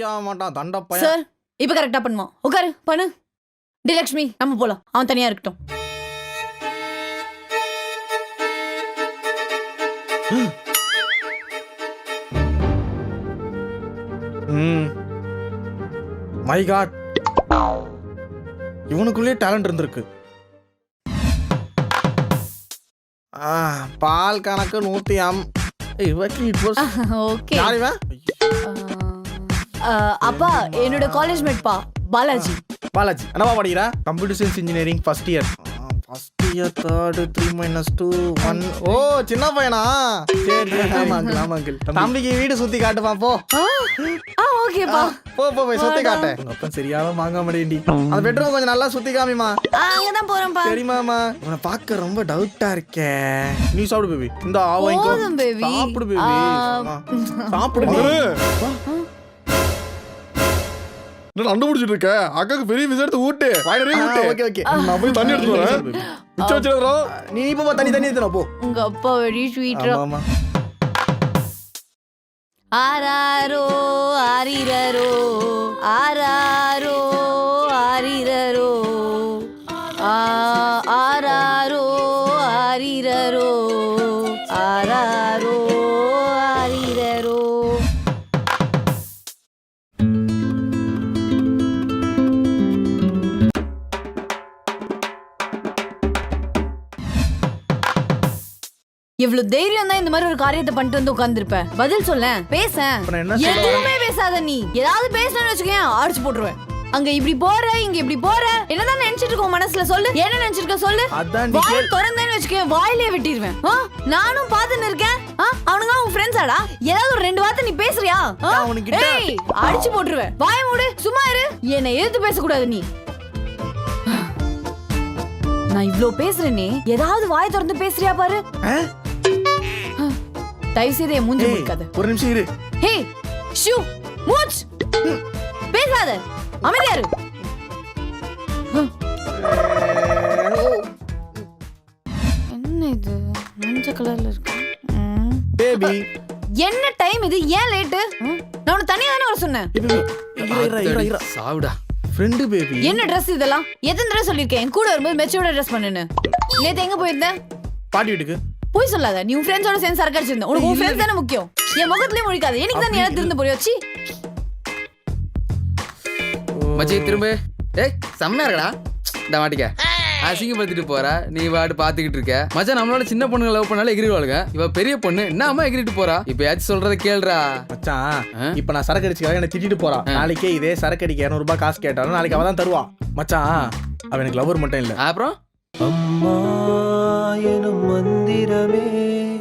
மாட்டான் தண்ட பையன் சார் இப்ப பண்ணுவோம் உட்காரு பண்ணு. டி லக்ஷ்மி நம்ம போலாம். அவன் தனியா இருக்கட்டும். ம். மை காட் இவனுக்குள்ளே டேலண்ட் இருந்திருக்கு. பால் கணக்கு நூத்தி was- ஓகே? அப்பா என்னோட காலேஜ் மேட் பா பாலாஜி. பாலாஜி என்னவா படிக்கிறா? Computer science engineering first year first year third three minus two one ஓ சின்ன பையனா? சரி சரி, ஆமா அங்கிள் ஆமா அங்கிள். தம்பிக்கு வீடு சுத்தி காட்டுப்பா போ. ஆ ஓகேப்பா போ. போ போய் சுத்தி காட்டு. உங்க அப்பன் சரியான வாங்க மாட்டேன்டி. அந்த பெட்ரூம் கொஞ்சம் நல்லா சுத்தி காமிமா அங்கதான் போறேன்ப்பா சரிமாமா உன்னை பார்க்க ரொம்ப டவுட்டா இருக்கே. நீ சாப்பிடு பேபி இந்த baby. சாப்பிடு பேபி. சாப்பிடு என்ன அண்டு முடிச்சிட்டு இருக்க? அக்காக்கு பெரிய விசை எடுத்து ஊட்டு. வாய் நிறைய ஊட்டு. Okay okay. நான் போய் தண்ணி எடுத்து வரேன். மிச்சம் வச்சிருக்கிறோம் நீ இப்போ போ, தண்ணி தண்ணி எடுத்துன போ. உங்க அப்பா வெடி ஸ்வீட்ரா ஆமா. ஆராரோ ஆரிரரோ. இவ்வளவு தைரியம் தான் இந்த மாதிரி ஒரு காரியத்தை பண்ணிட்டு வந்து உட்கார்ந்திருப்ப. பதில் சொல்ல பேச? எதுவுமே பேசாத நீ. ஏதாவது பேசணும்னு வச்சுக்கேன் அடிச்சு போட்டுருவேன். அங்க இப்படி போற இங்க இப்படி போற. என்னதான் நினைச்சிட்டு இருக்க உன் மனசுல சொல்லு. என்ன நினைச்சிருக்க சொல்லு? வாய். திறந்தேன்னு வச்சுக்கேன் வாயிலே வெட்டிடுவேன்? நானும் பாத்துன்னு இருக்கேன்? அவனுங்க உன் ஃப்ரெண்ட்ஸாடா ஏதாவது ஒரு ரெண்டு வார்த்தை நீ பேசுறியா? அடிச்சு போட்டுருவேன். வாய மூடு சும்மா இரு. என்னை எதிர்த்து பேசக்கூடாது நீ. நான் இவ்ளோ பேசுறேனே. ஏதாவது வாய் திறந்து பேசுறியா பாரு? தயவு செய்து என் மூஞ்சி முடிக்காத. ஒரு நிமிஷம் இரு. ஹே ஷூ மூச். பேசாத. அமைதியா இரு. என்ன இது? மஞ்சள் கலர்ல இருக்கு. ம். பேபி என்ன டைம் இது? ஏன் லேட்டு நான் உன்னை தனியா தானே வர சொன்னேன். சாவுடா. ஃப்ரெண்டு பேபி என்ன Dress இதெல்லாம்? எத்தனை தடவை சொல்லிருக்கேன் என் கூட வரும்போது மெச்சோட ட்ரெஸ் பண்ணுன்னு நேத்து எங்க போயிருந்த பாட்டி வீட்டுக்கு. போய் சொல்லாத. நீ உன் ஃப்ரெண்ட்ஸோட சேர்ந்து சரக்கு அடிச்சிருந்த. உனக்கு உன் ஃப்ரெண்ட்ஸ் தானே முக்கியம். என் முகத்திலே முழிக்காத. எனக்கு தான் நீ எல்லாம் திருந்து போறியோ? சி மச்சி திரும்ப. ஏய் செம்மையா இருக்கடா. இந்த மாட்டிக்க. அசிங்கப்படுத்திட்டு போறா. நீ வாட்டு பாத்துக்கிட்டு இருக்க. மச்சான் நம்மளோட சின்ன பொண்ணுங்க லவ் பண்ணாலும் எகிரிவாளுங்க இவ பெரிய பொண்ணு. என்ன அம்மா எகிரிட்டு போறா? இப்ப யாச்சும் சொல்றத கேளுடா. மச்சான்? இப்ப நான் சரக்கு அடிச்சுக்காக என்ன திட்டிட்டு போறான் நாளைக்கே இதே சரக்கு அடிக்க 200 ரூபாய் காசு கேட்டாலும் நாளைக்கு அவ தான் தருவா மச்சான் அவ எனக்கு லவர் மட்டும் இல்ல. அப்புறம்? அம்மா. எனும் மந்திரமே.